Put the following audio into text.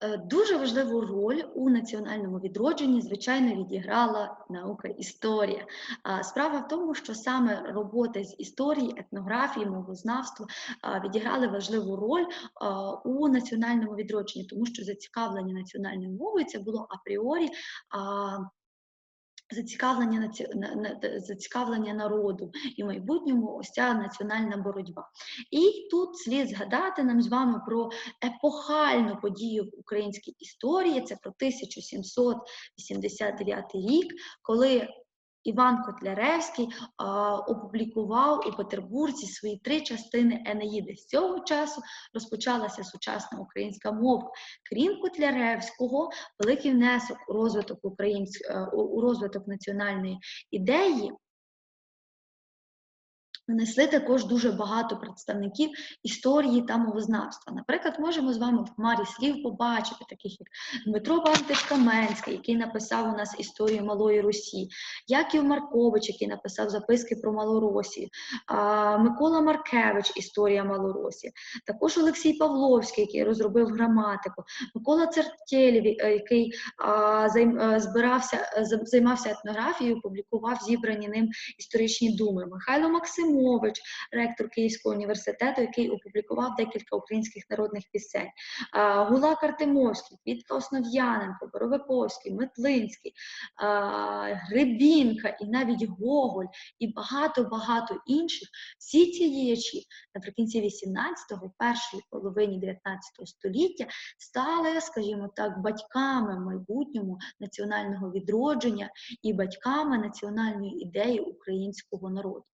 Е, Дуже важливу роль у національному відродженні, звичайно, відіграла наука історія. Справа в тому, що саме роботи з історії, етнографії, мовознавства відіграли важливу роль у національному відродженні, тому що зацікавлення національною мовою це було апріорі. Зацікавлення наці- на- на- зацікавлення народу і майбутньому ось ця національна боротьба. І тут слід згадати нам з вами про епохальну подію в українській історії. Це про 1789 рік, коли Іван Котляревський а, опублікував у Петербурзі свої три частини Енеїди. З цього часу розпочалася сучасна українська мова. Крім Котляревського, великий внесок у розвиток українсь... е, у- у розвиток національної ідеї внесли також дуже багато представників історії та мовознавства. Наприклад, можемо з вами в хмарі слів побачити, таких як Дмитро Пантич Каменський, який написав у нас історію Малої Русі, Яків Маркович, який написав записки про Малоросію, Микола Маркевич, Історія Малоросії, також Олексій Павловський, який розробив граматику, Микола Цертєлєв, е, який е, збирався, е, займався етнографією, публікував зібрані ним історичні думи. Михайло Максимович, ректор Київського університету, який опублікував декілька українських народних пісень. Гулак Артемовський, Квітка Основ'яненко, Боровиковський, Метлинський, Гребінка і навіть Гоголь і багато-багато інших. Всі ці діячі наприкінці 18-го, першій половині 19 століття стали, скажімо так, батьками в майбутньому національного відродження і батьками національної ідеї українського народу.